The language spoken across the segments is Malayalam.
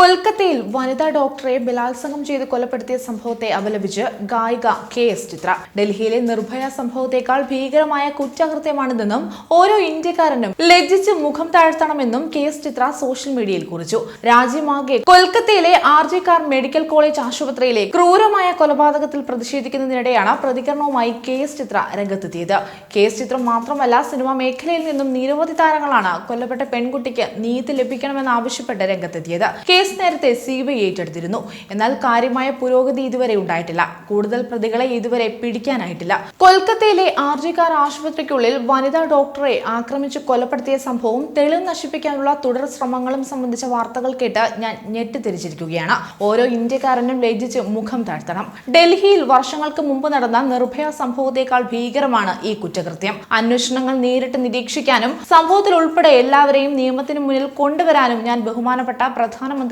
കൊൽക്കത്തയിൽ വനിതാ ഡോക്ടറെ ബലാത്സംഗം ചെയ്ത് കൊലപ്പെടുത്തിയ സംഭവത്തെ അപലപിച്ച് ഗായിക കെ എസ് ചിത്ര. ഡൽഹിയിലെ നിർഭയ സംഭവത്തെക്കാൾ ഭീകരമായ കുറ്റകൃത്യമാണിതെന്നും ഓരോ ഇന്ത്യക്കാരനും ലജ്ജിച്ച് മുഖം താഴ്ത്തണമെന്നും കെ എസ് ചിത്ര സോഷ്യൽ മീഡിയയിൽ കുറിച്ചു. രാജ്യമാകെ കൊൽക്കത്തയിലെ R G Kar medical college ആശുപത്രിയിലെ ക്രൂരമായ കൊലപാതകത്തിൽ പ്രതിഷേധിക്കുന്നതിനിടെയാണ് പ്രതികരണവുമായി കെ എസ് ചിത്ര രംഗത്തെത്തിയത്. കെ എസ് ചിത്രം മാത്രമല്ല സിനിമാ മേഖലയിൽ നിന്നും നിരവധി താരങ്ങളാണ് കൊല്ലപ്പെട്ട പെൺകുട്ടിക്ക് നീതി ലഭിക്കണമെന്ന് ആവശ്യപ്പെട്ട് രംഗത്തെത്തിയത് കേസ് നേരത്തെ സി ബി ഐ ഏറ്റെടുത്തിരുന്നു. എന്നാൽ കാര്യമായ പുരോഗതി ഇതുവരെ ഉണ്ടായിട്ടില്ല. കൂടുതൽ പ്രതികളെ ഇതുവരെ പിടിക്കാനായിട്ടില്ല. കൊൽക്കത്തയിലെ ആർ ജി കാർ ആശുപത്രിക്കുള്ളിൽ വനിതാ ഡോക്ടറെ ആക്രമിച്ച് കൊലപ്പെടുത്തിയ സംഭവം തെളിവ് നശിപ്പിക്കാനുള്ള തുടർ ശ്രമങ്ങളും സംബന്ധിച്ച വാർത്തകൾ കേട്ട് ഞാൻ ഞെട്ടിത്തിരിച്ചിരിക്കുകയാണ്. ഓരോ ഇന്ത്യക്കാരനും ലജ്ജിച്ച് മുഖം താഴ്ത്തണം. ഡൽഹിയിൽ വർഷങ്ങൾക്ക് മുമ്പ് നടന്ന നിർഭയ സംഭവത്തെക്കാൾ ഭീകരമാണ് ഈ കുറ്റകൃത്യം. അന്വേഷണങ്ങൾ നേരിട്ട് നിരീക്ഷിക്കാനും സംഭവത്തിൽ ഉൾപ്പെടെ എല്ലാവരെയും നിയമത്തിന് മുന്നിൽ കൊണ്ടുവരാനും ഞാൻ ബഹുമാനപ്പെട്ട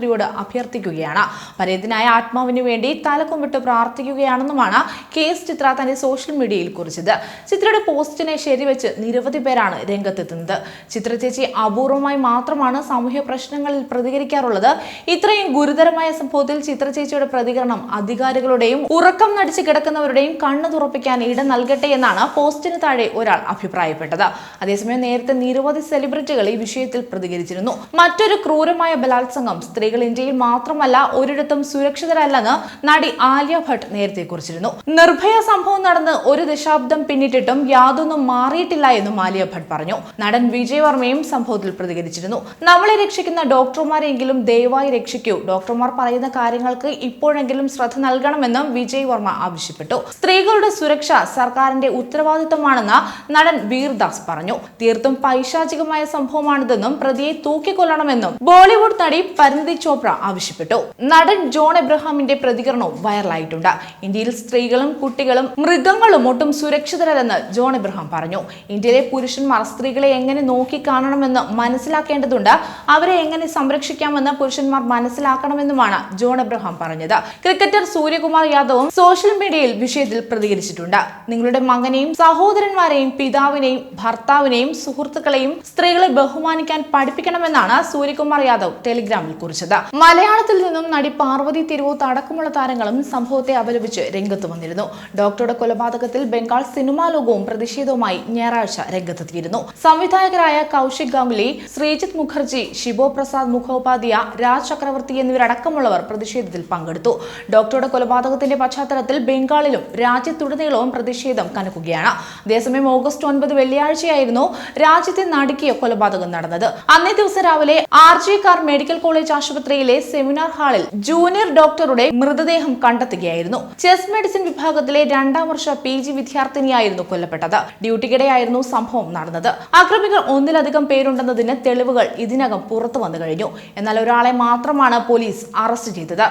പ്രധാനമന്ത്രിയോട് അഭ്യർത്ഥിക്കുകയാണ്. പരേതനായ ആത്മാവിന് വേണ്ടി തലക്കുമ്പിട്ട് പ്രാർത്ഥിക്കുകയാണെന്നുമാണ് കെ എസ് ചിത്ര തന്റെ സോഷ്യൽ മീഡിയയിൽ കുറിച്ചത്. ചിത്രയുടെ പോസ്റ്റിനെ ശരിവെച്ച് നിരവധി പേരാണ് രംഗത്തെത്തുന്നത്. ചിത്ര ചേച്ചി അപൂർവമായി മാത്രമാണ് സാമൂഹ്യ പ്രശ്നങ്ങളിൽ പ്രതികരിക്കാറുള്ളത്. ഇത്രയും ഗുരുതരമായ സംഭവത്തിൽ ചിത്ര ചേച്ചിയുടെ പ്രതികരണം അധികാരികളുടെയും ഉറക്കം നടിച്ചു കിടക്കുന്നവരുടെയും കണ്ണു തുറപ്പിക്കാൻ ഇട നൽകട്ടെ എന്നാണ് പോസ്റ്റിന് താഴെ ഒരാൾ അഭിപ്രായപ്പെട്ടത്. അതേസമയം നേരത്തെ നിരവധി സെലിബ്രിറ്റികൾ ഈ വിഷയത്തിൽ പ്രതികരിച്ചിരുന്നു. മറ്റൊരു ക്രൂരമായ ബലാത്സംഗം സ്ത്രീകൾ ഇന്ത്യയിൽ മാത്രമല്ല ഒരിടത്തും സുരക്ഷിതരല്ലെന്ന് നടി ആലിയ ഭട്ട് നേരത്തെ കുറിച്ചിരുന്നു. നിർഭയ സംഭവം നടന്ന് ഒരു ദശാബ്ദം പിന്നിട്ടിട്ടും യാതൊന്നും മാറിയിട്ടില്ല എന്നും ആലിയ ഭട്ട് പറഞ്ഞു. നടൻ വിജയ് വർമ്മയും സംഭവത്തിൽ പ്രതികരിച്ചിരുന്നു. നമ്മളെ രക്ഷിക്കുന്ന ഡോക്ടർമാരെങ്കിലും ദയവായി രക്ഷിക്കൂ. ഡോക്ടർമാർ പറയുന്ന കാര്യങ്ങൾക്ക് ഇപ്പോഴെങ്കിലും ശ്രദ്ധ നൽകണമെന്നും വിജയ് വർമ്മ ആവശ്യപ്പെട്ടു. സ്ത്രീകളുടെ സുരക്ഷ സർക്കാരിന്റെ ഉത്തരവാദിത്തമാണെന്ന് നടൻ വീർദാസ് പറഞ്ഞു. തീർത്തും പൈശാചികമായ സംഭവമാണിതെന്നും പ്രതിയെ തൂക്കിക്കൊല്ലണമെന്നും ബോളിവുഡ് നടി പരിണിതി ചോപ്ര ആവശ്യപ്പെട്ടു. നടൻ ജോൺ എബ്രഹാമിന്റെ പ്രതികരണവും വൈറലായിട്ടുണ്ട്. ഇന്ത്യയിൽ സ്ത്രീകളും കുട്ടികളും മൃഗങ്ങളും ഒട്ടും സുരക്ഷിതരല്ലെന്ന് ജോൺ എബ്രഹാം പറഞ്ഞു. ഇന്ത്യയിലെ പുരുഷന്മാർ സ്ത്രീകളെ എങ്ങനെ നോക്കി കാണണമെന്ന് മനസ്സിലാക്കേണ്ടതുണ്ട്. അവരെ എങ്ങനെ സംരക്ഷിക്കാമെന്ന് പുരുഷന്മാർ മനസ്സിലാക്കണമെന്നുമാണ് ജോൺ എബ്രഹാം പറഞ്ഞത്. ക്രിക്കറ്റർ സൂര്യകുമാർ യാദവും സോഷ്യൽ മീഡിയയിൽ വിഷയത്തിൽ പ്രതികരിച്ചിട്ടുണ്ട്. നിങ്ങളുടെ മകനെയും സഹോദരന്മാരെയും പിതാവിനെയും ഭർത്താവിനെയും സുഹൃത്തുക്കളെയും സ്ത്രീകളെ ബഹുമാനിക്കാൻ പഠിപ്പിക്കണമെന്നാണ് സൂര്യകുമാർ യാദവ് ടെലിഗ്രാമിൽ കുറിച്ചത്. മലയാളത്തിൽ നിന്നും നടി പാർവതി തിരുവോത്ത് അടക്കമുള്ള താരങ്ങളും സംഭവത്തെ അപലപിച്ച് രംഗത്ത് വന്നിരുന്നു. ഡോക്ടറുടെ കൊലപാതകത്തിൽ ബംഗാൾ സിനിമാ ലോകവും പ്രതിഷേധവുമായി ഞായറാഴ്ച രംഗത്തെത്തിയിരുന്നു. സംവിധായകരായ കൗശിക് ഗാംഗുലി ശ്രീജിത് മുഖർജി ശിവോ പ്രസാദ് മുഖോപാധ്യ രാജ് ചക്രവർത്തി എന്നിവരടക്കമുള്ളവർ പ്രതിഷേധത്തിൽ പങ്കെടുത്തു. ഡോക്ടറുടെ കൊലപാതകത്തിന്റെ പശ്ചാത്തലത്തിൽ ബംഗാളിലും രാജ്യത്തുടനീളവും പ്രതിഷേധം കനക്കുകയാണ്. അതേസമയം ഓഗസ്റ്റ് ഒൻപത് വെള്ളിയാഴ്ചയായിരുന്നു രാജ്യത്തെ നടുക്കിയ കൊലപാതകം നടന്നത്. അന്നേ ദിവസം രാവിലെ R G Kar medical college ആശുപത്രിയിലെ സെമിനാർ ഹാളിൽ ജൂനിയർ ഡോക്ടറുടെ മൃതദേഹം കണ്ടെത്തുകയായിരുന്നു. ചെസ് മെഡിസിൻ വിഭാഗത്തിലെ രണ്ടാം വർഷ പി ജി വിദ്യാർത്ഥിനിയായിരുന്നു കൊല്ലപ്പെട്ടത്. ഡ്യൂട്ടിക്കിടെയായിരുന്നു സംഭവം നടന്നത്. ആക്രമികൾ ഒന്നിലധികം പേരുണ്ടെന്നതിന് തെളിവുകൾ ഇതിനകം പുറത്തു വന്നു കഴിഞ്ഞു. എന്നാൽ ഒരാളെ മാത്രമാണ് പോലീസ് അറസ്റ്റ് ചെയ്തത്.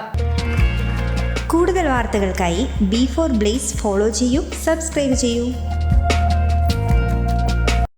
കൂടുതൽ വാർത്തകൾക്കായി ബി ഫോർ ബ്ലേസ് ഫോളോ ചെയ്യൂ സബ്സ്ക്രൈബ് ചെയ്യൂ.